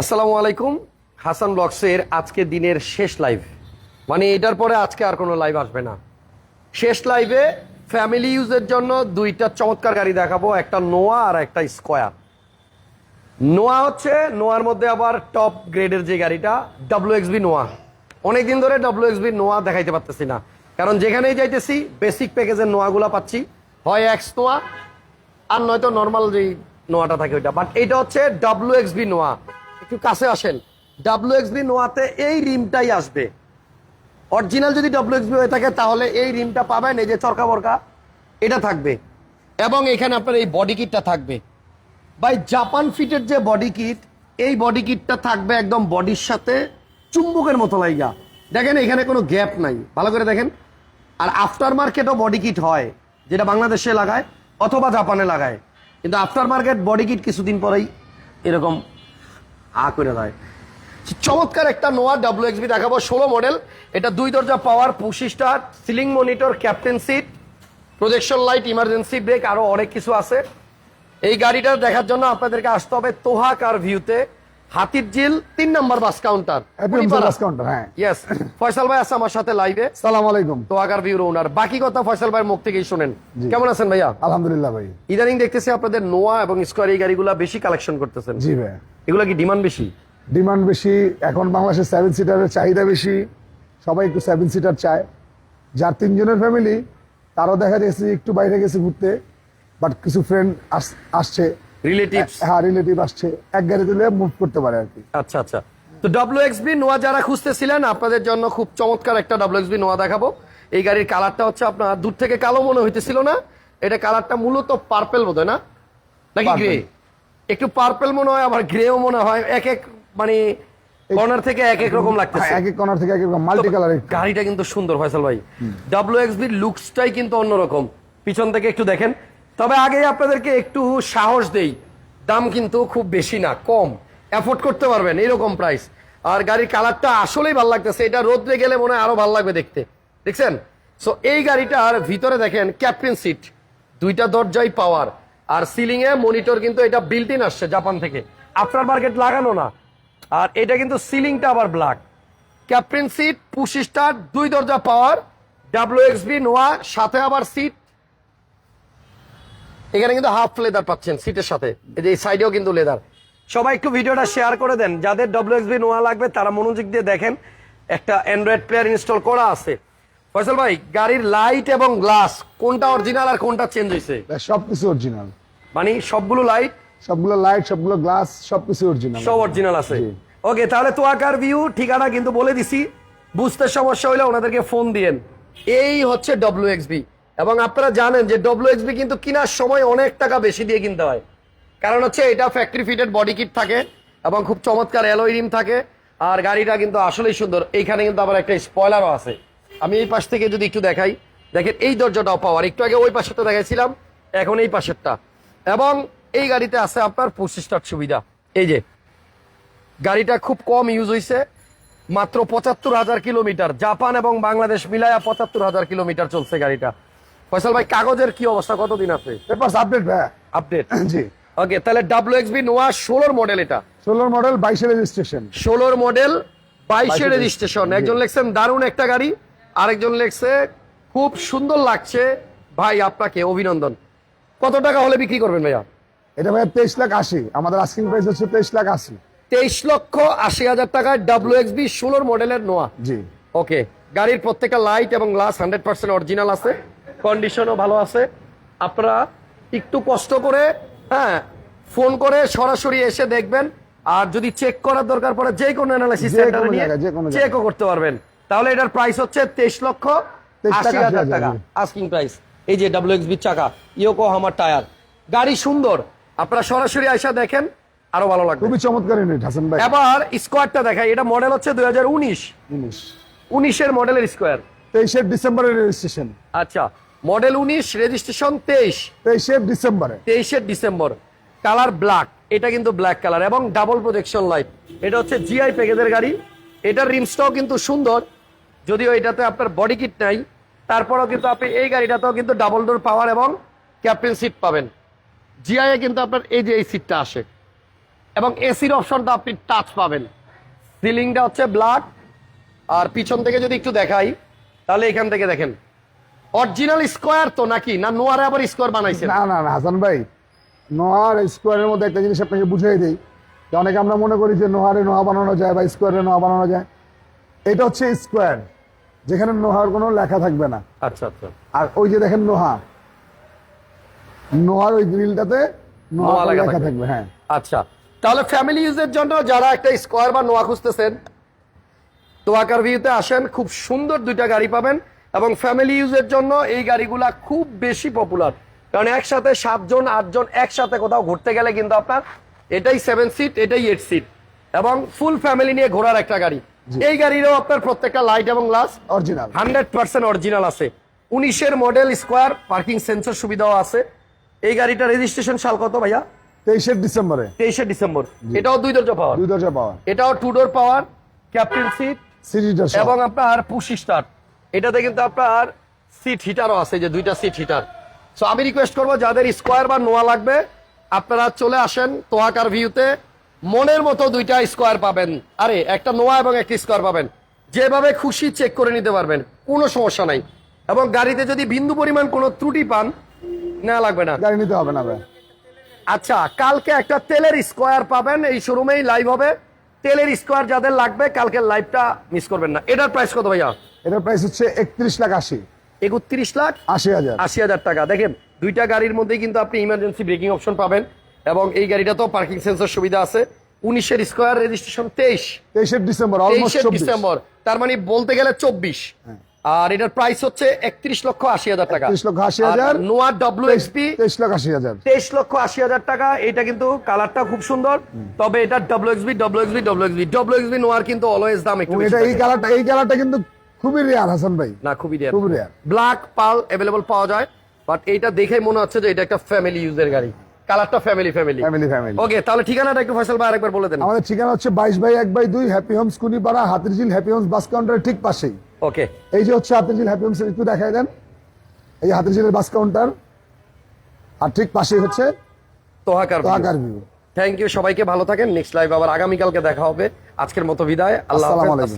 আসসালামু আলাইকুম, হাসান ব্লগসের আজকে দিনের শেষ লাইভ। মানে এটার পরে আজকে আর কোনো লাইভ আসবে না। শেষ লাইভে ফ্যামিলি ইউজের জন্য দুইটা চমৎকার গাড়ি দেখাবো, একটা নোয়া আর একটা স্কোয়ার। নোয়া হচ্ছে, নোয়ার মধ্যে আবার টপ গ্রেডের যে গাড়িটা ডাব্লিউ এক্সবি নোয়া। অনেকদিন ধরে ডাব্লিউ এক্সবি নোয়া দেখাইতে পারতেছি না। কারণ যেখানেই যাইতেছি বেসিক প্যাকেজের নোয়াগুলো পাচ্ছি। হয় এক্স নোয়া, আর নয়তো নর্মাল যেই নোয়াটা থাকে ওইটা। বাট এইটা হচ্ছে ডাব্লিউ এক্সবি নোয়া। একটু কাছে আসেন। ডাব্লিউ এক্সবি নোয়াতে এই রিমটাই আসবে। অরিজিনাল যদি ডাব্লিউ এক্সবি হয়ে থাকে, তাহলে এই রিমটা পাবেন, এই যে চরকা বরকা, এটা থাকবে। এবং এখানে আপনার এই বডি কিটটা থাকবে। বাই জাপান ফিটের যে বডি কিট এই বডি কিটটা থাকবে একদম বডির সাথে চুম্বকের মতো লাইগা। দেখেন, এখানে কোনো গ্যাপ নাই। ভালো করে দেখেন। আর আফটার মার্কেটও বডি কিট হয়, যেটা বাংলাদেশে লাগায় অথবা জাপানে লাগায়। কিন্তু আফটার মার্কেট বডি কিট কিছুদিন পরেই এরকম আ করে দেয়। চমৎকার একটা নোয়া ডাব্লিউ এক্সবি দেখাবো ষোলো মডেল। এটা দুই দরজা power star ceiling monitor captain seat projection light emergency brake আরও অনেক কিছু আছে। এই গাড়িটা দেখার জন্য আপনাদেরকে আসতে হবে তোহা কার ভিউতে। হাতির জিল তিন নম্বর বাস কাউন্টার বাস কাউন্টার হ্যাঁ। ইয়েস ফয়সাল ভাই আছে আমার সাথে লাইভে সালাম আলাইকুম। তোহাকার ভিউর ওনার বাকি কথা ফয়সাল ভাইয়ের মুখ থেকেই শোনেন। কেমন আছেন ভাইয়া? আলহামদুলিল্লাহ ভাই। ইদানিং দেখতেছি আপনাদের নোয়া এবং স্কোয়ার এই গাড়িগুলা বেশি কালেকশন করতেছেন। জি ভাই এগুলা কি ডিমান্ড বেশি? ডিমান্ড বেশি। এখন বাংলাদেশের সেভেন সিটারের চাহিদা বেশি। সবাই একটু সেভেন সিটার চায়। যার তিনজনের ফ্যামিলি তারও দেখা গেছে একটু বাইরে গেছে ঘুরতে। বাট কিছু ফ্রেন্ড আসছে। রিলেটিভস হ্যাঁ রিলেটিভ আসছে। এক গাড়ি তুলে মুভ করতে পারে আর কি। আচ্ছা আচ্ছা। তো ডাব্লিউ এক্সবি নোয়া যারা খুঁজতেছিলেন আপনাদের জন্য খুব চমৎকার একটা ডাব্লিউ এক্সবি নোয়া দেখাবো। এই গাড়ির কালারটা হচ্ছে আপনার দূর থেকে কালো মনে হইতেছিল না। এটা কালারটা মূলত পার্পেল বোধ হয় না? নাকি গ্রে। একটু পার্পেল মনে হয় আবার গ্রেও মনে হয় এক এক মানে কর্নার থেকে এক এক রকম লাগতেছে। হ্যাঁ, এক এক কর্নার থেকে এক এক মাল্টি কালার গাড়িটা কিন্তু সুন্দর ফয়সাল ভাই। ডাব্লিউ এক্সবির লুকসটাই কিন্তু অন্যরকম। পিছন থেকে একটু দেখেন। তবে আগে আপনাদেরকে একটু সাহস দেই। দাম কিন্তু খুব বেশি না কম। অ্যাফোর্ড করতে পারবেন এরকম প্রাইস আর গাড়ির কালারটা আসলেই ভালো লাগতেছে। এটা রোদ্রে গেলে মনে হয় আরও ভালো লাগবে দেখতে। দেখছেন? সো এই গাড়িটার ভিতরে দেখেন ক্যাপ্টেন সিট দুইটা দরজাই পাওয়ার আর সিলিং এ মনিটর কিন্তু এটা বিল্ট ইন আসছে জাপান থেকে। আফটার মার্কেট লাগানো না। আর এটা কিন্তু সিলিংটা আবার black captain seat push star দুই দরজা power W X B Noah, সাথে আবার সিট এখানে কিন্তু হাফ লেদার পাচ্ছেন সিটের সাথে। এই যে সাইডেও কিন্তু লেদার সবাই একটু ভিডিওটা শেয়ার করে দেন। যাদের ডাব্লিউ এক্সবি নোয়া লাগবে, তারা মনোযোগ দিয়ে দেখেন। একটা অ্যান্ড্রয়েড প্লেয়ার ইনস্টল করা আছে। ফয়সাল ভাই গাড়ির লাইট এবং গ্লাস কোনটা অরিজিনাল আর কোনটা চেঞ্জ হয়েছে? সবকিছু অরিজিনাল মানে সবগুলো লাইট সবগুলো লাইট সবগুলো গ্লাস সবকিছু অরিজিনাল সব অরিজিনাল আছে। ওকে তাহলে তো আকার ভিউ ঠিকানা কিন্তু বলে দিছি। বুঝতে সমস্যা হলে ওনাদেরকে ফোন দিয়েন। এই হচ্ছে ডব্লিউ এক্সবি এবং আপনারা জানেন যে ডব্লিউ এক্সবি কিন্তু কেনার সময় অনেক টাকা বেশি দিয়ে কিনতে হয়। কারণ হচ্ছে এটা ফ্যাক্টরি ফিটেড বডি কিট থাকে এবং খুব চমৎকার অ্যালোয় রিম থাকে। আর গাড়িটা কিন্তু আসলেই সুন্দর। এইখানে কিন্তু আবার একটা স্পয়লারও আছে। আমি এই পাশ থেকে যদি একটু দেখাই দেখেন এই দরজাটাও পাওয়ার। একটু আগে ওই পাশেরটা দেখাইছিলাম এখন এই পাশেরটা। এবং এই গাড়িতে আছে আপনার পঁচিশ স্টার সুবিধা। এই যে গাড়িটা খুব কম ইউজ হয়েছে মাত্র পঁচাত্তর হাজার কিলোমিটার। জাপান এবং বাংলাদেশ মিলায়া পঁচাত্তর হাজার কিলোমিটার চলছে গাড়িটা। ফয়সাল ভাই কাগজের কি অবস্থা? কতদিন আছে? আপডেট ভাই আপডেট জি। ওকে তাহলে ডাব্লিউ এক্স বি নোয়া ষোলোর মডেল এটা। ষোলোর মডেল বাইশের রেজিস্ট্রেশন ষোলোর মডেল বাইশের রেজিস্ট্রেশন একজন লেখছেন দারুণ একটা গাড়ি। আরেকজন লেখছে খুব সুন্দর লাগছে। ভাই আপনাকে অভিনন্দন। কত টাকা হলে বিক্রি করবেন ভাইয়া? এটা ভাইয়া তেইশ লাখ আশি। আমাদের আস্কিং প্রাইস হচ্ছে তেইশ লাখ আশি। তেইশ লক্ষ আশি হাজার টাকায় ডাব্লিউ এক্সবি ষোলোর মডেলের নোয়া। জি। ওকে গাড়ির প্রত্যেকটা লাইট এবং গ্লাস হান্ড্রেড পার্সেন্ট অরিজিনাল আছে। কন্ডিশনও ভালো আছে। আপনারা একটু কষ্ট করে হ্যাঁ ফোন করে সরাসরি এসে দেখবেন। আর যদি চেক করার দরকার পড়ে যে কোনো অ্যানালাইসিস যে কোনো জায়গায়, যে কোনো জায়গায়। চেকও করতে পারবেন। তাহলে এটার প্রাইস হচ্ছে তেইশ লক্ষ 23 লাখ আশি হাজার 80 টাকা। আস্কিং প্রাইস এই যে ডাব্লিউ এক্সবি চাকা ইয়োকো হামার টায়ার গাড়ি সুন্দর। আপনারা সরাসরি আইসা দেখেন আরও ভালো লাগবে। খুবই চমৎকার ইউনিট হাসান ভাই। এবার স্কোয়ারটা দেখাই। এটা মডেল হচ্ছে দুই হাজার উনিশ। উনিশ। উনিশের মডেলের স্কোয়ার তেইশের ডিসেম্বরের রেজিস্ট্রেশন আচ্ছা মডেল উনিশ রেজিস্ট্রেশন তেইশ। তেইশের ডিসেম্বরে। তেইশের ডিসেম্বর। কালার ব্ল্যাক এটা কিন্তু ব্ল্যাক কালার এবং ডাবল প্রোজেকশন লাইট এটা হচ্ছে জিআই প্যাকেজের গাড়ি। এটার রিমসটাও কিন্তু সুন্দর। যদিও এটাতে আপনার বডি কিট নাই, তারপরেও কিন্তু আপনি এই গাড়িটাতেও কিন্তু ডাবল ডোর পাওয়ার এবং ক্যাপ্টেন সিট পাবেন। জিআই এ কিন্তু আপনার এই যে এই সিটটা আসে। এবং এসির অপশনটা আপনি টাচ পাবেন। সিলিংটা হচ্ছে ব্ল্যাক আর পিছন থেকে যদি একটু দেখাই, তাহলে এখান থেকে দেখেন। অরিজিনাল স্কোয়ার তো নাকি? না নোয়ারে আবার স্কোয়ার বানাইছে না না না, হাসান ভাই নোয়ার স্কোয়ারের মধ্যে একটা জিনিস আপনাকে বুঝিয়ে দিই। অনেকে আমরা মনে করি যে নোহারে নোহা বানানো যায় বা স্কোয়ারে নোহা বানানো যায়। এটা হচ্ছে স্কোয়ার যেখানে নোহার কোনো লেখা থাকবে না। আচ্ছা আচ্ছা। আর ওই যে দেখেন নোহা। নোহার ওই গ্রিলটাতে নোহা লেখা থাকবে। হ্যাঁ। আচ্ছা তাহলে ফ্যামিলি ইউজের জন্য যারা একটা স্কোয়ার বা নোয়া খুঁজতেছেন তোয়াকার ভিউতে আসেন খুব সুন্দর দুইটা গাড়ি পাবেন এবং ফ্যামিলি ইউজের জন্য এই গাড়িগুলা খুব বেশি পপুলার কারণ একসাথে সাতজন আটজন একসাথে কোথাও ঘুরতে গেলে কিন্তু আপনার এটাই সেভেন সিট এটাই এইট সিট এবং ফুল ফ্যামিলি নিয়ে ঘোরার একটা গাড়ি। এই গাড়িরও আপনার প্রত্যেকটা লাইট এবং glass original hundred percent original আছে। উনিশের মডেল স্কোয়ার পার্কিং সেন্সর সুবিধাও আছে। এই গাড়িটা রেজিস্ট্রেশন সাল কত ভাইয়া? তেইশের ডিসেম্বরে। তেইশে ডিসেম্বর। এটাও দুই দরজা পাওয়ার দুই দরজা পাওয়া এটাও two door power captain seat এবং আপনার পুশ স্টার্ট এটাতে কিন্তু আপনার সিট হিটারও আছে যে দুইটা সিট হিটার সো আমি রিকোয়েস্ট করব যাদের স্কোয়ার বা নোয়া লাগবে আপনারা চলে আসেন তোয়াকার ভিউতে মনের মতো দুইটা স্কোয়ার পাবেন। আরে একটা নোয়া এবং একটা স্কোয়ার পাবেন। যেভাবে খুশি চেক করে নিতে পারবেন কোনো সমস্যা নাই। এবং গাড়িতে যদি বিন্দু পরিমাণ কোনো ত্রুটি পান নেওয়া লাগবে না। গাড়ি নিতে হবে না আচ্ছা কালকে একটা তেলের স্কোয়ার পাবেন এই শোরুমেই লাইভ হবে। তেলের স্কোয়ার যাদের লাগবে কালকের লাইভটা মিস করবেন না। এটার প্রাইস কত ভাইয়া? এটার প্রাইস হচ্ছে একত্রিশ লাখ আশি। একত্রিশ লাখ? আশি হাজার। আশি হাজার টাকা। দেখেন দুইটা গাড়ির মধ্যেই কিন্তু আপনি ইমার্জেন্সি ব্রেকিং অপশন পাবেন। এবং এই গাড়িটা তো পার্কিং সেন্সর সুবিধা আছে। উনিশের স্কোয়ার রেজিস্ট্রেশন তেইশ। তেইশের ডিসেম্বর তেইশের ডিসেম্বর। তার মানে বলতে গেলে চব্বিশ। আর এটার প্রাইস হচ্ছে একত্রিশ লক্ষ আশি হাজার টাকা। 31 লক্ষ 80 হাজার। নোয়া ডাব্লিউ এক্সপি তেইশ লাখ আশি হাজার। তেইশ লক্ষ আশি হাজার টাকা। এটা কিন্তু কালারটা খুব সুন্দর। তবে এটা W X B W X B W X B W X B নোয়ার কিন্তু অলওয়েজ দাম একটু এটা এই। কালারটা এই কালারটা কিন্তু খুবই রেয়ার হাসান ভাই। না খুবই রেয়ার খুব রেয়ার ব্ল্যাক পাল অ্যাভেলেবল পাওয়া যায়। বাট এইটা দেখে মনে হচ্ছে যে এটা একটা ফ্যামিলি ইউজের গাড়ি। কালারটা family family family family okay তাহলে ঠিকানাটা একটু ফয়সাল ভাই আরেকবার বলে দেন। আমাদের ঠিকানা হচ্ছে বাইশ বাই এক বাই দুই happy homes Kunipara Hatirjheel happy homes bus কাউন্টারের ঠিক পাশেই। ওকে এই যে হচ্ছে হাতিরঝিল হ্যাপি হোমস একটু দেখাই দেন। এই হাতিরঝিলের বাস কাউন্টার আর ঠিক পাশেই হচ্ছে তোহাকার তোহাকার ভিউ থ্যাংক ইউ সবাইকে ভালো থাকেন। নেক্সট লাইভ আবার আগামীকালকে দেখা হবে। আজকের মতো বিদায়। আল্লাহ হাফেজ। আসসালামু